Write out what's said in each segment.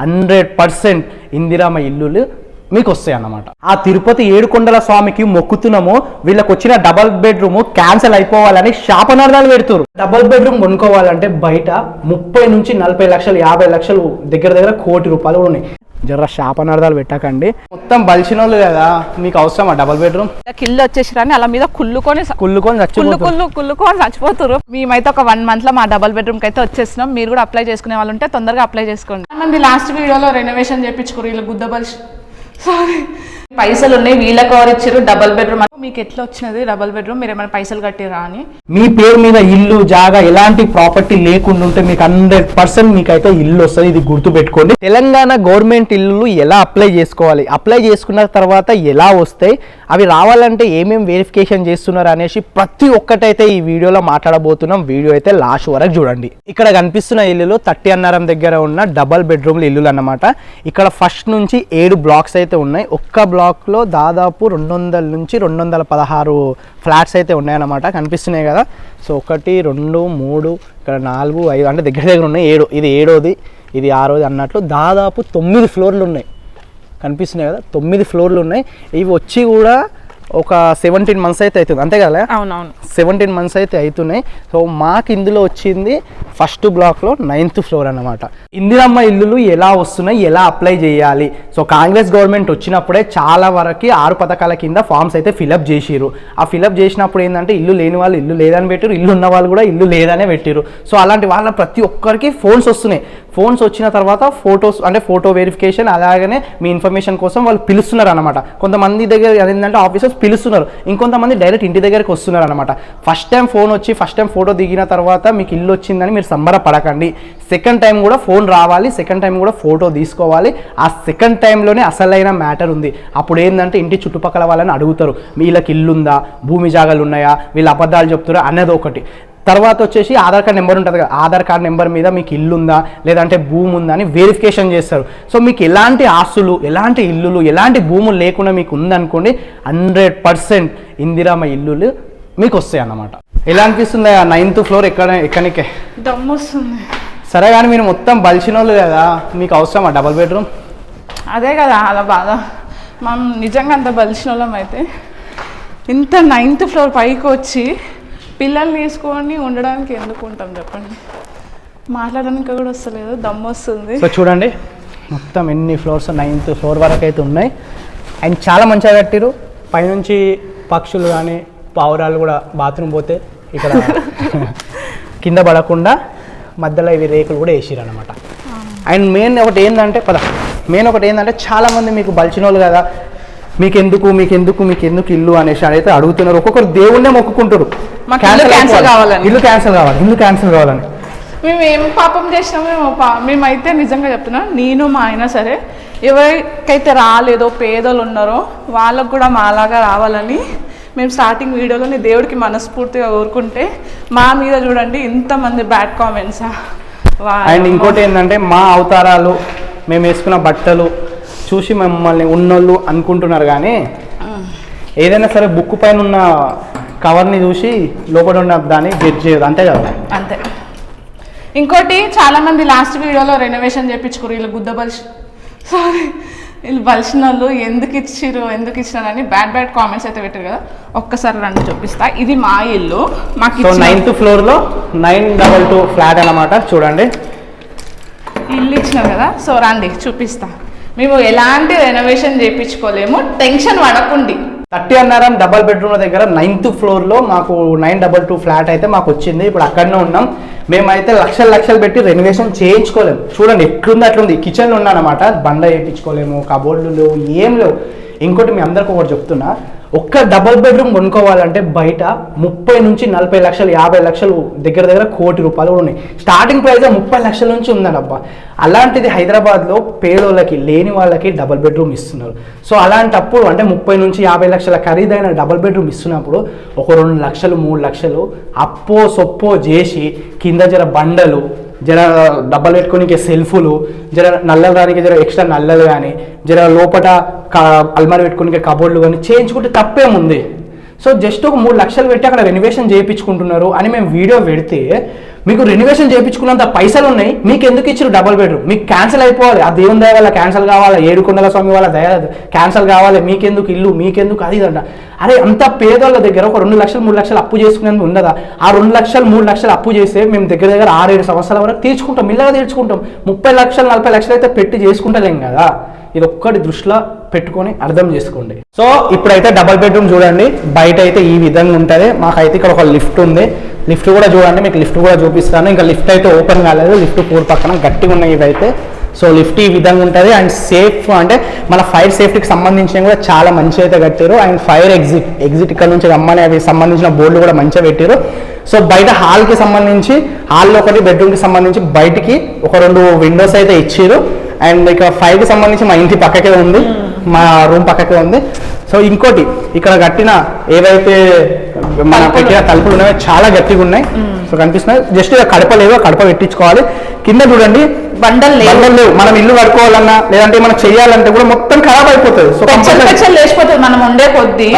Hundred percent ఇందిరామ ఇల్లులు మీకు వస్తాయి అన్నమాట ఆ తిరుపతి ఏడుకొండల స్వామికి మొక్కుతున్నాము వీళ్ళకి వచ్చిన డబల్ బెడ్రూమ్ క్యాన్సిల్ అయిపోవాలని శాపనార్థాలు పెడుతున్నారు డబల్ బెడ్రూమ్ కొనుక్కోవాలంటే బయట ముప్పై నుంచి నలభై లక్షలు యాభై లక్షలు దగ్గర దగ్గర కోటి రూపాయలు ఉన్నాయి. జర శాపనార్థాలు పెట్టకండి. మొత్తం బలిసిన వాళ్ళు కదా మీకు అవసరమా డబల్ బెడ్రూమ్? కిల్లు వచ్చేసిరని అలా మీద కుళ్ళుకొని కుళ్ళుకొని కుళ్ళు చచ్చిపోతుంది కుళ్ళు కుళ్ళుకొని చచ్చిపోతారు. మేమైతే ఒక వన్ మంత్లో మా డబల్ బెడ్రూమ్కి అయితే వచ్చేసినాం. మీరు కూడా అప్లై చేసుకునే వాళ్ళు ఉంటే తొందరగా అప్లై చేసుకోండి. మంది లాస్ట్ వీడియోలో రెనోవేషన్ చేయించుకోరు వీళ్ళు గుద్దబల్ సారీ పైసలు ఉన్నాయి వీళ్ళకి ఎవరు ఇచ్చారు డబల్ బెడ్రూమ్ మీకు ఎట్లా వచ్చినది డబల్ బెడ్రూమ్? మీరు ఏమైనా పైసలు కట్టిరా అని. మీ పేరు మీద ఇల్లు జాగా ఎలాంటి ప్రాపర్టీ లేకుండా ఉంటే మీకు హండ్రెడ్ పర్సెంట్ మీకైతే ఇల్లు వస్తుంది. ఇది గుర్తు పెట్టుకోండి తెలంగాణ గవర్నమెంట్ ఇల్లు ఎలా అప్లై చేసుకోవాలి? అప్లై చేసుకున్న తర్వాత ఎలా వస్తాయి? అవి రావాలంటే ఏమేమి వెరిఫికేషన్ చేస్తున్నారు అనేసి ప్రతి ఒక్కటైతే ఈ వీడియోలో మాట్లాడబోతున్నాం. వీడియో అయితే లాస్ట్ వరకు చూడండి. ఇక్కడ కనిపిస్తున్న ఇల్లులు థర్టీ అన్నారం దగ్గర ఉన్న డబల్ బెడ్రూమ్లు ఇల్లులు అన్నమాట. ఇక్కడ ఫస్ట్ నుంచి ఏడు బ్లాక్స్ అయితే ఉన్నాయి. ఒక్క బ్లాక్లో దాదాపు రెండు వందల నుంచి రెండు వందల పదహారు ఫ్లాట్స్ అయితే ఉన్నాయన్నమాట. కనిపిస్తున్నాయి కదా. సో ఒకటి రెండు మూడు ఇక్కడ నాలుగు ఐదు అంటే దగ్గర దగ్గర ఉన్నాయి. ఏడు ఇది ఏడోది ఇది ఆరోది అన్నట్లు దాదాపు తొమ్మిది ఫ్లోర్లు ఉన్నాయి. కనిపిస్తున్నాయి కదా తొమ్మిది ఫ్లోర్లు ఉన్నాయి. ఇవి వచ్చి కూడా ఒక సెవెంటీన్ మంత్స్ అయితే అవుతుంది. అంతే కదా అవునవును. సెవెంటీన్ మంత్స్ అయితే అవుతున్నాయి. సో మాకు ఇందులో వచ్చింది ఫస్ట్ బ్లాక్లో నైన్త్ ఫ్లోర్ అన్నమాట. ఇందిరమ్మ ఇల్లులు ఎలా వస్తున్నాయి ఎలా అప్లై చేయాలి? సో కాంగ్రెస్ గవర్నమెంట్ వచ్చినప్పుడే చాలా వరకు ఆరు పథకాల కింద ఫామ్స్ అయితే ఫిలప్ చేసిరు ఆ ఫిలప్ చేసినప్పుడు ఏంటంటే ఇల్లు లేని వాళ్ళు ఇల్లు లేదని పెట్టారు ఇల్లు ఉన్న వాళ్ళు కూడా ఇల్లు లేదనే పెట్టారు సో అలాంటి వాళ్ళ ప్రతి ఒక్కరికి ఫోన్స్ వస్తున్నాయి. ఫోన్స్ వచ్చిన తర్వాత ఫొటోస్ అంటే ఫోటో వెరిఫికేషన్ అలాగనే మీ ఇన్ఫర్మేషన్ కోసం వాళ్ళు పిలుస్తున్నారు అనమాట కొంతమంది దగ్గర ఏంటంటే ఆఫీసర్స్ పిలుస్తున్నారు. ఇంకొంతమంది డైరెక్ట్ ఇంటి దగ్గరికి వస్తున్నారు అనమాట ఫస్ట్ టైం ఫోన్ వచ్చి ఫస్ట్ టైం ఫోటో దిగిన తర్వాత మీకు ఇల్లు వచ్చిందని మీరు సంబరపడకండి. సెకండ్ టైం కూడా ఫోన్ రావాలి సెకండ్ టైం కూడా ఫోటో తీసుకోవాలి. ఆ సెకండ్ టైంలోనే అసలైన మ్యాటర్ ఉంది. అప్పుడు ఏంటంటే ఇంటి చుట్టుపక్కల వాళ్ళని అడుగుతారు. వీళ్ళకి ఇల్లుందా? భూమి జాగాలు ఉన్నాయా? వీళ్ళు అబద్ధాలు చెప్తారా అనేది ఒకటి. తర్వాత వచ్చేసి ఆధార్ కార్డ్ నెంబర్ ఉంటుంది కదా ఆధార్ కార్డ్ నెంబర్ మీద మీకు ఇల్లు ఉందా లేదంటే భూమి ఉందా అని వెరిఫికేషన్ చేస్తారు. సో మీకు ఎలాంటి ఆస్తులు ఎలాంటి ఇల్లులు ఎలాంటి భూములు లేకుండా మీకు ఉందనుకోండి హండ్రెడ్ పర్సెంట్ ఇందిరామ ఇల్లులు మీకు వస్తాయి అన్నమాట. ఎలా అనిపిస్తుంది ఆ నైన్త్ ఫ్లోర్ ఎక్కడ ఎక్కడికే? దమ్ము వస్తుంది సరే కానీ మీరు మొత్తం బలిసిన వాళ్ళు కదా మీకు అవసరమా డబల్ బెడ్రూమ్ అదే కదా అలా బాధ. మనం నిజంగా అంత బలిసిన వాళ్ళం అయితే ఇంత నైన్త్ ఫ్లోర్ పైకి వచ్చి పిల్లల్ని తీసుకొని ఉండడానికి ఎందుకు ఉంటాం చెప్పండి? మాట్లాడడానికి కూడా వస్తలేదు దమ్ము వస్తుంది. సో చూడండి మొత్తం ఎన్ని ఫ్లోర్స్ నైన్త్ ఫ్లోర్ వరకు అయితే ఉన్నాయి. అండ్ చాలా మంచిగా కట్టిరు పైనుంచి పక్షులు కానీ పావురాలు కూడా బాత్రూమ్ పోతే ఇక్కడ కింద పడకుండా మధ్యలో ఇవి రేకులు కూడా వేసిరు అనమాట అండ్ మెయిన్ ఒకటి ఏంటంటే పద మెయిన్ ఒకటి ఏంటంటే చాలామంది మీకు బలిచిన వాళ్ళు కదా మీకెందుకు మీకెందుకు మీకెందుకు ఇల్లు అనేసి అయితే అడుగుతున్నారు ఒక్కొక్కరు దేవుణ్ణే మొక్కుకుంటారు అయిపోవాలి. కావాలని. ఇల్లు క్యాన్సిల్ కావాలి ఇల్లు క్యాన్సిల్ కావాలని మేము ఏం పాపం చేసినామో ఏమో పా మేమైతే నిజంగా చెప్తున్నా నేను మా అయినా సరే ఎవరికైతే రాలేదో పేదలు ఉన్నారో వాళ్ళకు కూడా మాలాగా రావాలని మేము స్టార్టింగ్ వీడియోలోనే దేవుడికి మనస్ఫూర్తిగా కోరుకుంటే మా మీద చూడండి ఇంతమంది బ్యాడ్ కామెంట్సా అండ్ ఇంకోటి ఏంటంటే మా అవతారాలు మేము వేసుకున్న బట్టలు చూసి మమ్మల్ని ఉన్నోళ్ళు అనుకుంటున్నారు కానీ ఏదైనా సరే బుక్ పైన ఉన్న కవర్ని చూసి లోపల ఉన్న దాన్ని గెట్ చేయదు అంతే కదా? అంతే. ఇంకోటి చాలా మంది లాస్ట్ వీడియోలో రెనోవేషన్ చేయించుకోరు వీళ్ళు గుద్ద బలిసి సారీ వీళ్ళు బలిసిన వాళ్ళు ఎందుకు ఇచ్చిర్రు ఎందుకు ఇచ్చినారని బ్యాడ్ బ్యాడ్ కామెంట్స్ అయితే పెట్టారు కదా. ఒక్కసారి రండి చూపిస్తా. ఇది మా ఇల్లు. మాకు నైన్త్ ఫ్లోర్లో నైన్ డబల్ టూ ఫ్లాట్ అన్నమాట. చూడండి. ఇల్లు ఇచ్చినారు కదా. సో రండి చూపిస్తా. మేము ఎలాంటి రెనోవేషన్ చేయించుకోలేము. టెన్షన్ పడకండి. థర్టీ అన్నారం డబల్ బెడ్రూమ్ దగ్గర నైన్త్ ఫ్లోర్లో మాకు నైన్ డబల్ టూ ఫ్లాట్ అయితే మాకు వచ్చింది. ఇప్పుడు అక్కడనే ఉన్నాం. మేమైతే లక్షలు లక్షలు పెట్టి రెనోవేషన్ చేయించుకోలేము. చూడండి ఎట్లుంది అట్లుంది. కిచెన్లో ఉన్నానమాట బండ వేయించుకోలేము కబోర్డులు లేవు ఏం లేవు. ఇంకోటి మీ అందరికి ఒకటి చెప్తున్నా. ఒక్క డబల్ బెడ్రూమ్ కొనుక్కోవాలంటే బయట ముప్పై నుంచి నలభై లక్షలు యాభై లక్షలు దగ్గర దగ్గర కోటి రూపాయలు కూడా ఉన్నాయి. స్టార్టింగ్ ప్రైస్ ముప్పై లక్షల నుంచి ఉందనబ్బా. అలాంటిది హైదరాబాద్లో పేదోళ్ళకి లేని వాళ్ళకి డబల్ బెడ్రూమ్ ఇస్తున్నారు. సో అలాంటప్పుడు అంటే ముప్పై నుంచి యాభై లక్షల ఖరీదైన డబల్ బెడ్రూమ్ ఇస్తున్నప్పుడు ఒక రెండు లక్షలు మూడు లక్షలు అప్పో సొప్పో చేసి కింద జర బండలు జర డబ్బలు పెట్టుకోనికి సెల్ఫులు జర నల్లలు రానికి జర ఎక్స్ట్రా నల్లలు కానీ జర లోపట అల్మారి పెట్టుకోనికి కబోర్డ్లు కానీ చేయించుకుంటే తప్పేముంది సో జస్ట్ ఒక మూడు లక్షలు పెట్టి అక్కడ రెనివేషన్ చేయించుకుంటున్నారు అని మేము వీడియో పెడితే మీకు రెనివేషన్ చేయించుకున్నంత పైసలు ఉన్నాయి మీకు ఎందుకు ఇచ్చారు డబల్ బెడ్రూమ్ మీకు క్యాన్సిల్ అయిపోవాలి. ఆ దేవుని దయ వల్ల క్యాన్సిల్ కావాలి? ఏడుకొండల స్వామి వాళ్ళ దయ క్యాన్సిల్ కావాలి. మీకెందుకు ఇల్లు? మీకెందుకు? అది ఇదంట అరే అంత పేదోళ్ళ దగ్గర ఒక రెండు లక్షలు మూడు లక్షలు అప్పు చేసుకునేందుకు ఉండదా ఆ రెండు లక్షలు మూడు లక్షలు అప్పు చేస్తే మేము దగ్గర దగ్గర ఆరేడు సంవత్సరాల వరకు తీర్చుకుంటాం మిల్లగా తీర్చుకుంటాం. ముప్పై లక్షలు నలభై లక్షలు అయితే పెట్టి చేసుకుంటలేం కదా? ఇది ఒక్కటి దృష్టిలో పెట్టుకొని అర్థం చేసుకోండి. సో ఇప్పుడైతే డబల్ బెడ్రూమ్ చూడండి. బయట అయితే ఈ విధంగా ఉంటుంది. మాకైతే ఇక్కడ ఒక లిఫ్ట్ ఉంది. లిఫ్ట్ కూడా చూడండి. మీకు లిఫ్ట్ కూడా చూపిస్తాను. ఇంకా లిఫ్ట్ అయితే ఓపెన్ కాలేదు. లిఫ్ట్ ఫోర్ పక్కన గట్టిగా ఉన్నాయి ఇవైతే. సో లిఫ్ట్ ఈ విధంగా ఉంటుంది. అండ్ సేఫ్ అంటే మన ఫైర్ సేఫ్టీకి సంబంధించినవి కూడా చాలా మంచిగా అయితే కట్టారు అండ్ ఫైర్ ఎగ్జిట్ ఎగ్జిట్ ఇక్కడ నుంచి రమ్మని అవి సంబంధించిన బోర్డులు కూడా మంచిగా పెట్టారు సో బయట హాల్కి సంబంధించి హాల్లో ఒకటి బెడ్రూమ్కి సంబంధించి బయటికి ఒక రెండు విండోస్ అయితే ఇచ్చారు అండ్ ఇక ఫైవ్కి సంబంధించి మా ఇంటి పక్కకే ఉంది. మా రూమ్ పక్కకే ఉంది. సో ఇంకోటి ఇక్కడ కట్టిన ఏవైతే మన. పెట్టిన తలుపులు ఉన్నాయో చాలా గట్టిగా ఉన్నాయి సో కనిపిస్తున్నాయి. జస్ట్ ఇక కడప లేవు ఆ కడప పెట్టించుకోవాలి. కింద చూడండి బండలు లేవు. బండలు లేవు. మనం ఇల్లు కట్టుకోవాలన్నా లేదంటే మనం చేయాలంటే కూడా మొత్తం ఖరాబ్ అయిపోతుంది. పెచ్చలు పెచ్చలు లేచిపోతుంది. మనం ఉండే కొద్దీ.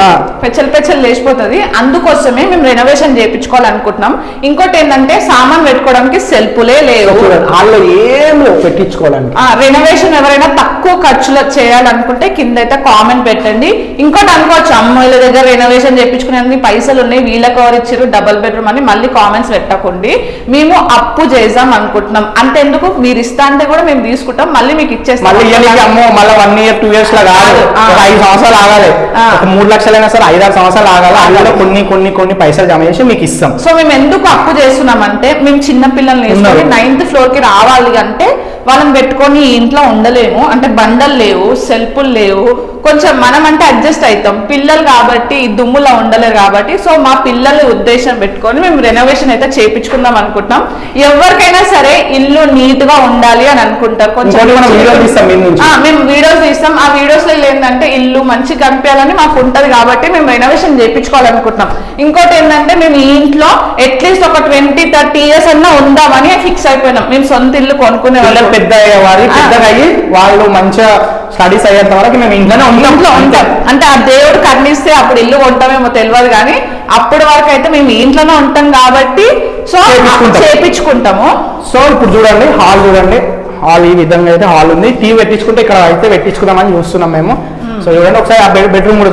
పెచ్చలు పెచ్చలు లేచిపోతుంది. అందుకోసమే మేము రెనోవేషన్ చేయించుకోవాలనుకుంటున్నాం. ఇంకోటి ఏంటంటే సామాన్ పెట్టుకోవడానికి సెల్ఫులే లేవు. హాల్లో ఏం లేవు పెట్టించుకోవడానికి రెనోవేషన్ ఎవరైనా తక్కువ ఖర్చులో చేయాలనుకుంటే కింద అయితే కామెంట్ పెట్టండి. ఇంకోటి అనుకోవచ్చు అమ్మాయిల దగ్గర రెనోవేషన్ చేయించుకునే పైసలు ఉన్నాయి వీళ్ళకి ఎవరు ఇచ్చారు డబల్ బెడ్రూమ్ అని మళ్ళీ కామెంట్స్ పెట్టకండి. మేము అప్పు చేద్దాం అనుకుంటున్నాం. అంతెందుకు? మీరు ఇస్తా అంటే కూడా మేము తీసుకుంటాం. మళ్ళీ మీకు ఇచ్చేస్తాం. మళ్ళీ అమ్మో మళ్ళీ వన్ ఇయర్ టూ ఇయర్స్ లా కాదు. ఒక ఐదు సంవత్సరాలు ఆగాలి. ఒక మూడు లక్షలైనా సరే ఐదారు సంవత్సరాలు ఆగాలి. అందులో కొన్ని కొన్ని కొన్ని పైసలు జమ చేసి మీకు ఇస్తాం. సో మేము ఎందుకు అప్పు చేస్తున్నామంటే మేము చిన్న పిల్లల్ని వేసుకొని. నైన్త్ ఫ్లోర్కి రావాలి అంటే వాళ్ళని పెట్టుకొని ఇంట్లో ఉండలేము. అంటే బండలు లేవు సెల్ఫులు లేవు కొంచెం మనం అంటే అడ్జస్ట్ అవుతాం. పిల్లలు కాబట్టి దుమ్ములో ఉండలేరు కాబట్టి సో మా పిల్లల ఉద్దేశం పెట్టుకొని మేము రెనోవేషన్ అయితే చేపించుకుందాం అనుకుంటున్నాం. ఎవరికైనా సరే ఇల్లు నీట్గా ఉండాలి అని అనుకుంటారు. ఆ, మేము వీడియోస్ తీస్తాం. ఆ వీడియోస్లో ఏంటంటే ఇల్లు మంచి కనిపించాలని మాకు ఉంటది కాబట్టి మేము రెనోవేషన్ చేయించుకోవాలనుకుంటున్నాం ఇంకోటి ఏంటంటే మేము ఈ ఇంట్లో అట్లీస్ట్ ఒక ట్వంటీ థర్టీ ఇయర్స్ అన్నా ఉందామని ఫిక్స్ అయిపోయినాం. మేము సొంత ఇల్లు కొనుక్కునే వాళ్ళం. పెద్ద. పెద్దగా అయ్యి వాళ్ళు మంచిగా స్టడీస్ అయ్యేంత వరకు మేము ఇంట్లోనే ఇంట్లో ఉంటాం. అంటే ఆ దేవుడు కర్ణిస్తే అప్పుడు ఇల్లు కొంటామేమో తెలియదు కానీ అప్పటి వరకు అయితే మేము ఇంట్లోనే ఉంటాం కాబట్టి సో చేపించుకుంటాం. చేపించుకుంటాము. సో ఇప్పుడు చూడండి హాల్ చూడండి. హాల్ ఈ విధంగా అయితే హాల్ ఉంది. టీవీ పెట్టించుకుంటే ఇక్కడ అయితే పెట్టించుకుందామని చూస్తున్నాం మేము. సో చూడండి ఒకసారి ఆ బెడ్ బెడ్రూమ్ కూడా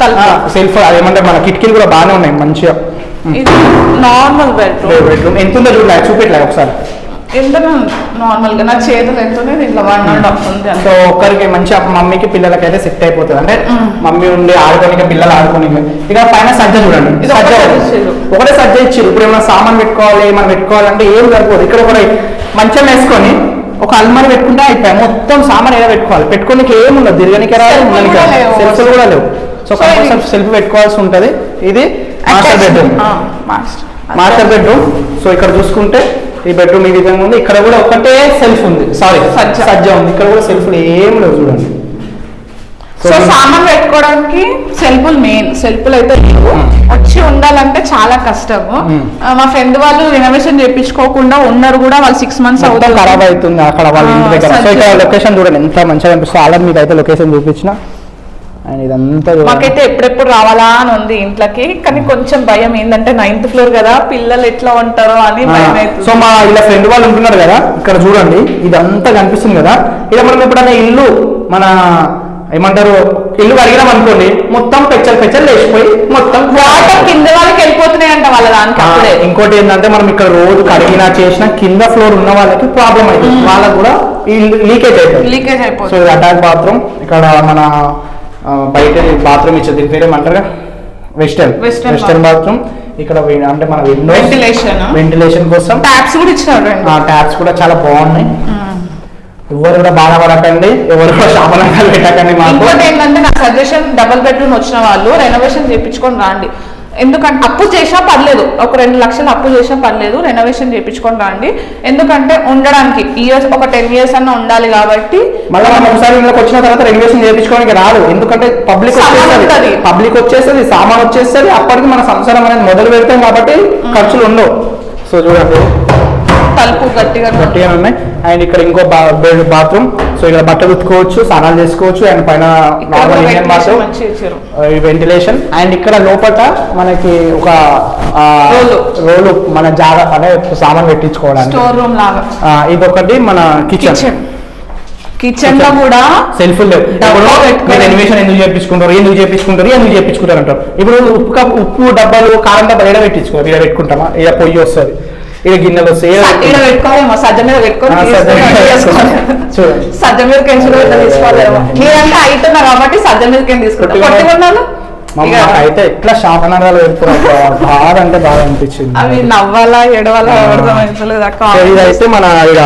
తలుపు సెల్ఫ్ అదేమంటే మన కిటికీలు కూడా బాగానే ఉన్నాయి మంచిగా. నార్మల్ బెడ్రూమ్ బెడ్రూమ్ ఎంత ఉందో చూడలే చూపెట్టలే ఒకసారి. ఎంత నార్మల్గా నా చేతులు ఎంతనే దీంట్లో వన్ అండ్ హాఫ్ ఉంది సో. ఒక్కరికి మంచిగా మమ్మీకి పిల్లలకి అయితే సెట్ అయిపోతుంది. అంటే మమ్మీ ఉండి ఆడుకోనికి పిల్లలు ఆడుకోనికి. ఇక పైన సజ్జ చూడండి. ఇది సజ్జ. ఒకటే. ఒకటే సజ్జ ఇచ్చారు. ఇప్పుడు ఏమైనా సామాన్ పెట్టుకోవాలి ఏమైనా పెట్టుకోవాలంటే ఏం సరిపోదు ఇక్కడ కూడా మంచం వేసుకొని ఒక అల్మారి పెట్టుకుంటే అయిపోయాయి. మొత్తం సామాన్ ఏదో పెట్టుకోవాలి. పెట్టుకోనికి ఏముండదు. తిరగనికి రాదు సెల్ఫ్లు కూడా. లేవు. సో కంపల్సరీ సెల్ఫ్ పెట్టుకోవాల్సి ఉంటుంది. ఇది master bedroom master bedroom so ఇక్కడ చూసుకుంటే ఈ బెడ్రూమ్ ఈ విధంగా ఉంది. ఇక్కడ కూడా ఒకటే సెల్ఫ్ ఉంది. సారీ సజ్జ. ఉంది. ఇక్కడ కూడా సెల్ఫ్ ఏం లేవు చూడండి. సో సామాన్ పెట్టుకోవడానికి సెల్ఫుల్ మెయిన్ సెల్ఫుల్ అయితే లేవు. Hmm. వచ్చి ఉండాలంటే చాలా కష్టము. Hmm. మా ఫ్రెండ్ వాళ్ళు రెనోవేషన్ చేయించుకోకుండా ఉన్నారు కూడా. వాళ్ళు సిక్స్ మంత్స్ అవుతుంది. ఖరాబ్ అవుతుంది అక్కడ వాళ్ళ ఇంటి దగ్గర. సో సజ్జ. ఇక్కడ లొకేషన్ చూడండి. ఎంత మంచిగా కనిపిస్తుంది ఆల్రెడీ మీకు అయితే లొకేషన్ చూపించిన. అండ్ ఇదంతా. మాకైతే ఎప్పుడెప్పుడు రావాలా అని ఉంది ఇంట్లోకి కానీ కొంచెం భయం ఏంటంటే నైన్త్ ఫ్లోర్ కదా పిల్లలు ఎట్లా ఉంటారో అని సో మా ఇలా ఫ్రెండ్ వాళ్ళు ఉంటున్నారు కదా ఇక్కడ చూడండి ఇదంతా కనిపిస్తుంది కదా. ఇలా మనం ఎప్పుడైనా ఇల్లు మన ఏమంటారు ఇల్లు కడిగినాం అనుకోండి మొత్తం పెచ్చలు పెచ్చలు లేచిపోయి మొత్తం వాటర్ కింద వాళ్ళకి వెళ్ళిపోతున్నాయంట వాళ్ళ దానికి ఇంకోటి ఏంటంటే మనం ఇక్కడ రోజు కడిగినా చేసినా కింద ఫ్లోర్ ఉన్న వాళ్ళకి ప్రాబ్లం అవుతుంది. వాళ్ళకి కూడా లీకేజ్ అవుతుంది లీకేజ్ సో అయిపోతుంది ఇది అటాక్ బాత్రూమ్ ఇక్కడ మన బయట బాత్రూమ్ ఇచ్చేది దీని పేరు ఏమంటారు? వెస్టర్న్. Western bathroom. ఇక్కడ అంటే మన విండో Ventilation. వెంటిలేషన్ కోసం. ట్యాప్స్ కూడా ఆ ట్యాప్స్ కూడా చాలా బాగున్నాయి. ఎవరు కూడా బాధపడకండి ఎవరు కూడా శాపనాలు పెట్టకండి మాకు. ఇంకోటి ఏంటంటే నా సజెషన్ డబుల్ బెడ్రూమ్ వచ్చిన వాళ్ళు రెనోవేషన్ చేయించుకొని రాండి. ఎందుకంటే అప్పు చేసినా పర్లేదు. ఒక రెండు లక్షలు అప్పు చేసినా పర్లేదు. రెనోవేషన్ చేయించుకొని రండి. ఎందుకంటే ఉండడానికి ఇయర్స్ ఒక టెన్ ఇయర్స్ అన్న ఉండాలి కాబట్టి మళ్ళీ మనం ఒకసారి ఇంట్లోకి వచ్చిన తర్వాత రెగ్యులేషన్ చేయించుకోవడానికి రాదు. ఎందుకంటే పబ్లిక్ వచ్చేస్తుంది. పబ్లిక్ వచ్చేస్తుంది సామాన్ వచ్చేస్తుంది. అప్పటికి మన సంసారం అనేది మొదలు పెడతాం కాబట్టి ఖర్చులు ఉండవు. సో చూడండి. తలుపు గట్టిగా గట్టిగా ఉన్నాయి. అండ్ ఇక్కడ ఇంకో బాత్రూమ్. సో ఇక్కడ బట్టలు ఉతుకోవచ్చు స్నానాలు చేసుకోవచ్చు అండ్ పైన నార్మల్ ఇండియన్ వెంటిలేషన్ అండ్ ఇక్కడ లోపల మనకి ఒక రోలు. మన జాగా అంటే సామాన్ పెట్టించుకోవడానికి. ఆ, ఇదొకటి మన కిచెన్ కిచెన్లో కూడా సెల్ఫ్. మీరు ఎనిమేషన్ ఎందుకు చేపించుకుంటారు? ఎందుకు చేపించుకుంటారు? ఎందుకు చేపించుకుంటారు అంటారు? ఇప్పుడు ఉప్పు ఉప్పు డబ్బాలు కారం డబ్బాలు ఏడ పెట్టించుకోరు ఇక్కడ పెట్టుకుంటామా? ఇక్కడ పొయ్యి వస్తుంది? ఇక్కడ గిన్నెలు వస్తాయి? సజ్జ మీద సజ్జ మీద కాబట్టి సజ్జ మీద కెన్ తీసుకుంటా. పొట్టిగా పట్టుకున్నాను మమ్మ అయితే ఎట్లా శాపనాలు పెడుతున్నారు బాధ అంటే బాధ అనిపించింది. అవి నవ్వాలా ఎడవాలా సో ఇదైతే మన ఇక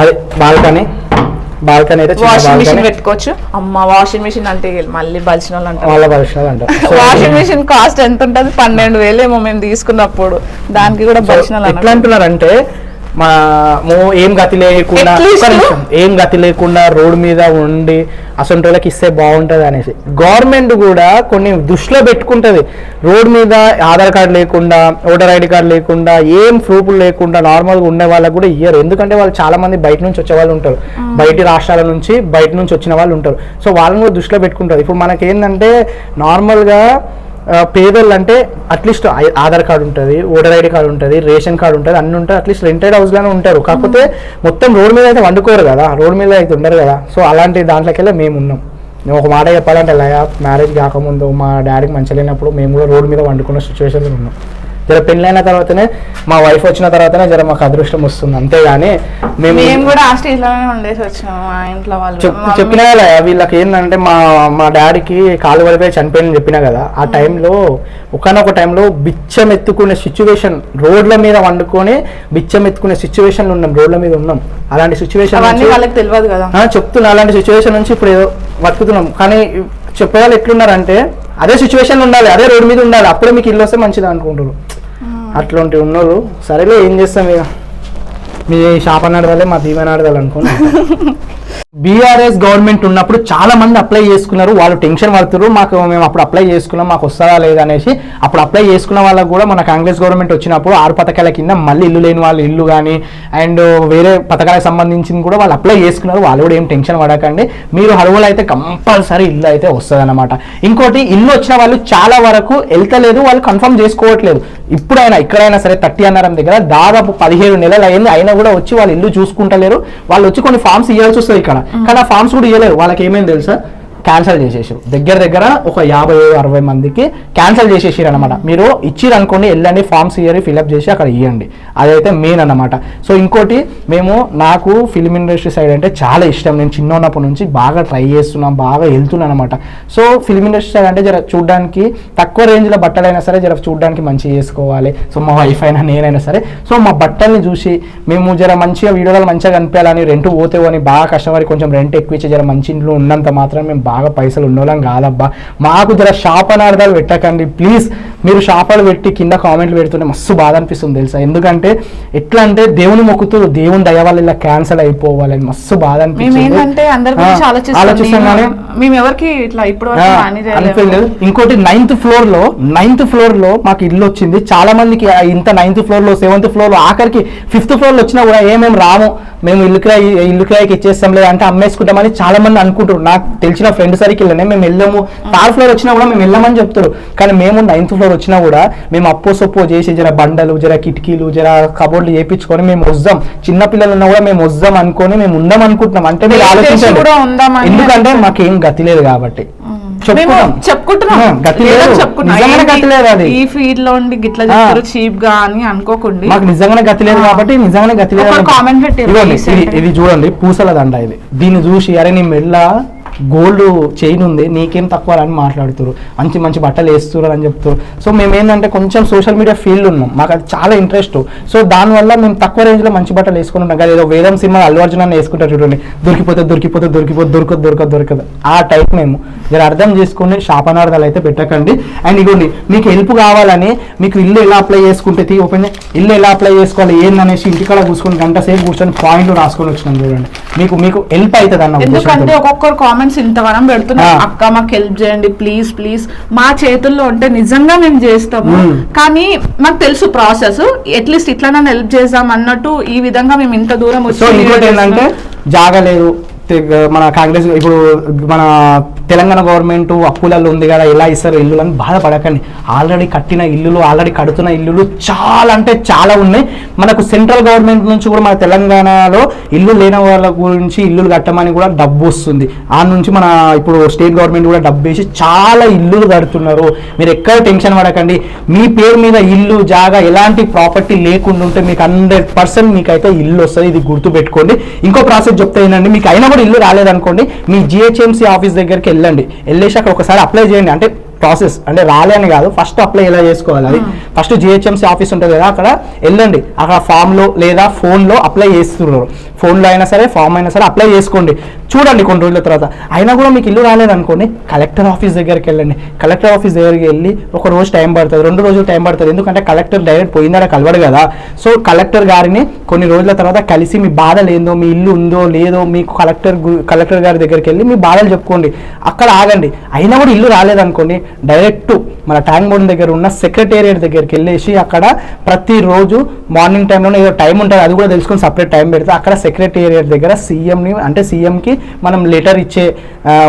అదే బాల్కనీ. బాల్కనీ అయితే వాషింగ్ మిషన్ పెట్టుకోవచ్చు. అమ్మ వాషింగ్ మిషన్ అంటే మళ్ళీ బలిసిన వాళ్ళు అంటారు. వాళ్ళ వాషింగ్ మిషన్ కాస్ట్ ఎంత ఉంటుంది? పన్నెండు వేలేమో మేము తీసుకున్నప్పుడు. దానికి కూడా బలిసిన వాళ్ళు ఎట్లా అన్నారు. అంటున్నారంటే మా మో ఏం గతి లేకుండా. ఏం గతి లేకుండా రోడ్ మీద ఉండి అసలు వాళ్ళకి ఇస్తే బాగుంటది అనేసి. గవర్నమెంట్ కూడా కొన్ని దృష్టిలో పెట్టుకుంటది. రోడ్ మీద ఆధార్ కార్డు లేకుండా ఓటర్ ఐడి కార్డు లేకుండా ఏం ప్రూఫ్లు లేకుండా నార్మల్గా ఉండే వాళ్ళకి కూడా ఇయ్యరు. ఎందుకంటే వాళ్ళు చాలా మంది బయట నుంచి వచ్చే వాళ్ళు ఉంటారు. బయటి రాష్ట్రాల నుంచి బయట నుంచి వచ్చిన వాళ్ళు ఉంటారు. సో వాళ్ళని కూడా దృష్టిలో పెట్టుకుంటారు ఇప్పుడు మనకి ఏంటంటే నార్మల్గా పేదోళ్ళు అంటే అట్లీస్ట్ ఆధార్ కార్డు ఉంటుంది ఓటర్ ఐడి కార్డు ఉంటుంది రేషన్ కార్డు ఉంటుంది అన్ని ఉంటాయి అట్లీస్ట్ రెంటెడ్ హౌస్లోనే ఉంటారు. కాకపోతే మొత్తం రోడ్ మీద అయితే వండుకోరు కదా రోడ్ మీద అయితే ఉండరు కదా. సో అలాంటి దాంట్లోకెళ్ళి మేము ఉన్నాం. నేను ఒక మాట చెప్పాలంటే లయా మ్యారేజ్ కాకముందు మా డాడీకి మంచి లేనప్పుడు మేము కూడా రోడ్ మీద వండుకున్న సిచ్యువేషన్లో ఉన్నాం. జర పెళ్ళైన తర్వాతనే మా వైఫ్ వచ్చిన తర్వాతనే జర మాకు అదృష్టం వస్తుంది. అంతేగాని మేము మేము కూడా ఆ స్టేజ్లోనే ఉండేసి వచ్చినాము మా ఇంట్లో వాళ్ళు. చెప్- మమ్మీ- చెప్పినా కదా వీళ్ళకి ఏంటంటే మా మా డాడీకి కాలు పడిపోయి చనిపోయిందని చెప్పినా కదా ఆ టైంలో ఒకనొక టైంలో బిచ్చం ఎత్తుకునే సిచ్యువేషన్ రోడ్ల మీద వండుకొని బిచ్చం ఎత్తుకునే సిచ్యువేషన్లో ఉన్నాం రోడ్ల మీద ఉన్నాం. అలాంటి సిచ్యువేషన్ వాళ్ళకి తెలియదు కదా. చెప్తున్నా అలాంటి సిచ్యువేషన్ నుంచి ఇప్పుడు ఏదో బతుకుతున్నాం. కానీ చెప్పేవాళ్ళు ఎట్లున్నారంటే అదే సిచ్యువేషన్ ఉండాలి అదే రోడ్డు మీద ఉండాలి అప్పుడే మీకు ఇల్లు వస్తే మంచిది అనుకుంటారు అట్లాంటి ఉన్నారు సరేలే ఏం చేస్తాం ఇక? మీ షాప్ అన్నాడదాలే మా దీవెన ఆడదాలి అనుకోండి బీఆర్ఎస్ గవర్నమెంట్ ఉన్నప్పుడు చాలా మంది అప్లై చేసుకున్నారు. వాళ్ళు టెన్షన్ పడుతున్నారు. మాకు మేము అప్పుడు అప్లై చేసుకున్నాం. మాకు వస్తుందా లేదా అనేసి అప్పుడు అప్లై చేసుకున్న వాళ్ళకు కూడా మన కాంగ్రెస్ గవర్నమెంట్ వచ్చినప్పుడు ఆరు పథకాల కింద మళ్ళీ ఇల్లు లేని వాళ్ళు ఇల్లు కానీ అండ్ వేరే పథకాలకు సంబంధించింది కూడా వాళ్ళు అప్లై చేసుకున్నారు. వాళ్ళు కూడా ఏం టెన్షన్ పడకండి. మీరు అడవులు అయితే కంపల్సరీ ఇల్లు అయితే వస్తుంది అనమాట ఇంకోటి ఇల్లు వచ్చిన వాళ్ళు చాలా వరకు వెళ్తలేదు. వాళ్ళు కన్ఫర్మ్ చేసుకోవట్లేదు. ఇప్పుడైనా ఇక్కడైనా సరే థర్టీ అన్నారం దగ్గర దాదాపు పదిహేడు నెలలు అయింది అయినా కూడా వచ్చి వాళ్ళు ఇల్లు చూసుకుంటలేరు. వాళ్ళు వచ్చి కొన్ని ఫామ్స్ ఇవ్వాల్సి వస్తుంది. ఇక్కడ. కానీ ఆ ఫామ్స్ కూడా ఇవ్వలేరు వాళ్ళకి ఏమైంది తెలుసా? క్యాన్సిల్ చేసేసారు. దగ్గర దగ్గర ఒక యాభై అరవై మందికి క్యాన్సిల్ చేసేసారు అనమాట మీరు ఇచ్చిరు అనుకోండి వెళ్ళండి ఫామ్స్ ఇయ్యరి ఫిల్అప్ చేసి అక్కడ ఇవ్వండి అదైతే మెయిన్ అన్నమాట. సో ఇంకోటి మేము నాకు ఫిలిం ఇండస్ట్రీ సైడ్ అంటే చాలా ఇష్టం. నేను చిన్న ఉన్నప్పటి నుంచి బాగా ట్రై చేస్తున్నాం బాగా వెళ్తున్నాను అనమాట సో ఫిలిం ఇండస్ట్రీ సైడ్ అంటే జర చూడడానికి తక్కువ రేంజ్లో బట్టలైనా సరే జర చూడడానికి మంచిగా చేసుకోవాలి. సో మా వైఫ్ అయినా నేనైనా సరే. సో మా బట్టల్ని చూసి మేము జర మంచిగా వీడియోలు మంచిగా కనిపించాలని రెంట్ పోతే అని బాగా కష్టపడి కొంచెం రెంట్ ఎక్కువ ఇచ్చి జర మంచి ఇంట్లో ఉన్నంత మాత్రం మేము బాగా పైసలు ఉన్నోళ్ళం కాదబ్బా. మాకు జర అర్థాలు పెట్టకండి ప్లీజ్ మీరు షాపాలు పెట్టి కింద కామెంట్లు పెడుతుంటే మస్తు బాధ అనిపిస్తుంది తెలుసా? ఎందుకంటే ఎట్లా అంటే దేవుని మొక్కుతూ దేవుని దయ వల్ల ఇలా క్యాన్సల్ అయిపోవాలని మస్తు బాధ ఆలోచిస్తాం. మేము- ఎవరికి ఇట్లా ఇప్పుడు అనిపించలేదు. ఇంకోటి నైన్త్ ఫ్లోర్లో నైన్త్ ఫ్లోర్లో మాకు ఇల్లు వచ్చింది. చాలా మందికి ఇంత నైన్త్ ఫ్లోర్లో సెవెంత్ ఫ్లోర్లో ఆఖరికి ఫిఫ్త్ ఫ్లోర్లో వచ్చినా కూడా ఏమేం రాము? మేము ఇల్లు కిరాయి ఇల్లు కిరాయికి ఇచ్చేస్తాం లేదా అంటే అమ్మేసుకుంటామని చాలా మంది అనుకుంటారు నాకు తెలిసిన ఫ్రెండ్ సర్కిల్లోనే మేము వెళ్ళాము. థర్డ్ ఫ్లోర్ వచ్చినా కూడా మేము వెళ్ళామని చెప్తారు. కానీ మేము నైన్త్ ఫ్లోర్ వచ్చినా కూడా మేము అప్పో సొప్పో చేసి జర బండలు జర కిటికీలు జర కబోర్డ్లు చేయించుకొని మేము వద్దాం చిన్న పిల్లలు ఉన్నా కూడా మేము వద్దాం అనుకొని మేము ఉందాం అనుకుంటున్నాం. అంటే మీరు ఆలోచించండి. ఎందుకంటే మాకేం గతి లేదు కాబట్టి. ఈ ఫీల్డ్లో ఉండి గిట్లా ఆ. చెప్తారు చీప్గా అని అనుకోకండి. మాకు నిజంగానే గతి లేదు. కాబట్టి నిజంగానే గతి లేదు అని- ఇది చూడండి. పూసల దండ ఇది. దీన్ని చూసి అరే నీ మెల్ల గోల్డ్ చైన్ ఉంది నీకేం తక్కువ అని మాట్లాడుతారు మంచి మంచి బట్టలు వేస్తున్నారు అని చెప్తారు సో మేము ఏంటంటే కొంచెం సోషల్ మీడియా ఫీల్డ్ ఉన్నాం. మాకు అది చాలా ఇంట్రెస్ట్ సో దానివల్ల మేము తక్కువ రేంజ్లో మంచి బట్టలు వేసుకుని ఉంటాం కదా ఏదో వేదం సినిమా అల్లు అర్జున్ అని వేసుకుంటారు చూడండి. దొరికిపోతే దొరికిపోతే దొరికిపోతే దొరకదు దొరకదు దొరకదు. ఆ టైప్ మేము. జర అర్థం చేసుకుని శాపనార్థాలు అయితే పెట్టకండి. అండ్ ఇగోండి మీకు హెల్ప్ కావాలని మీకు ఇల్లు ఎలా అప్లై చేసుకుంటే తీ ఓపెన్. ఇల్లు ఎలా అప్లై చేసుకోవాలి ఏందనేసి ఇంటికాడ కూర్చొని గంట సేపు కూర్చొని పాయింట్లు రాసుకొని వచ్చినాం చూడండి. మీకు మీకు హెల్ప్ అవుతుంది అన్న ఎందుకంటే. ఒక్కొక్కరు కామెంట్స్ ఇంతవరం పెడుతున్నారు ఆ. అక్క మాకు హెల్ప్ చేయండి ప్లీజ్ ప్లీజ్ మా చేతుల్లో ఉంటే నిజంగా మేము చేస్తాము. కానీ మాకు తెలుసు ప్రాసెస్ అట్లీస్ట్ ఇట్లా హెల్ప్ చేద్దాం అన్నట్టు ఈ విధంగా మేము ఇంత దూరం వచ్చి ఏంటంటే. జాగలేదు మన కాంగ్రెస్ ఇప్పుడు మన తెలంగాణ గవర్నమెంట్ అప్పులలో ఉంది కదా ఎలా ఇస్తారు ఇల్లు అని బాధపడకండి. ఆల్రెడీ కట్టిన ఇల్లులు ఆల్రెడీ కడుతున్న ఇల్లులు చాలా అంటే చాలా ఉన్నాయి. మనకు సెంట్రల్ గవర్నమెంట్ నుంచి కూడా మన తెలంగాణలో ఇల్లు లేని వాళ్ళ గురించి ఇల్లులు కట్టమని కూడా డబ్బు వస్తుంది. ఆ నుంచి మన ఇప్పుడు స్టేట్ గవర్నమెంట్ కూడా డబ్బు వేసి చాలా ఇల్లులు కడుతున్నారు. మీరు ఎక్కడ టెన్షన్ పడకండి. మీ పేరు మీద ఇల్లు జాగా ఎలాంటి ప్రాపర్టీ లేకుండా ఉంటే మీకు హండ్రెడ్ పర్సెంట్ మీకైతే ఇల్లు వస్తుంది. ఇది గుర్తు పెట్టుకోండి ఇంకో ప్రాసెస్ చెప్తే ఏంటండి మీకు అయినా కూడా ఇల్లు రాలేదనుకోండి మీ జిహెచ్ఎంసీ ఆఫీస్ దగ్గరికి వెళ్ళండి. వెళ్ళేసి అక్కడ ఒకసారి అప్లై చేయండి. అంటే ప్రాసెస్ అంటే రాలే అని కాదు ఫస్ట్ అప్లై ఎలా చేసుకోవాలి? అది ఫస్ట్ జిహెచ్ఎంసీ ఆఫీస్ ఉంటుంది కదా అక్కడ వెళ్ళండి. అక్కడ ఫామ్లో లేదా ఫోన్లో అప్లై చేస్తున్నారు. ఫోన్లో అయినా సరే ఫామ్ అయినా సరే అప్లై చేసుకోండి. చూడండి కొన్ని రోజుల తర్వాత. అయినా కూడా మీకు ఇల్లు రాలేదనుకోండి కలెక్టర్ ఆఫీస్ దగ్గరికి వెళ్ళండి. కలెక్టర్ ఆఫీస్ దగ్గరికి వెళ్ళి ఒక రోజు టైం పడుతుంది రెండు రోజులు టైం పడుతుంది. ఎందుకంటే కలెక్టర్ డైరెక్ట్ పోయిందా కలవడు కదా. సో కలెక్టర్ గారిని కొన్ని రోజుల తర్వాత కలిసి మీ బాధలు ఏందో మీ ఇల్లు ఉందో లేదో మీకు కలెక్టర్ కలెక్టర్ గారి దగ్గరికి వెళ్ళి మీ బాధలు చెప్పుకోండి. అక్కడ ఆగండి. అయినా కూడా ఇల్లు రాలేదనుకోండి డైరెక్ట్ మన ట్యాంక్ బోర్డ్ దగ్గర ఉన్న సెక్రటేరియట్ దగ్గరికి వెళ్ళేసి అక్కడ ప్రతిరోజు మార్నింగ్ టైంలో ఏదో టైం ఉంటుంది అది కూడా తెలుసుకొని సపరేట్ టైం పెడితే. అక్కడ సెక్రటేరియట్ దగ్గర సీఎంని అంటే సీఎంకి మనం లెటర్ ఇచ్చే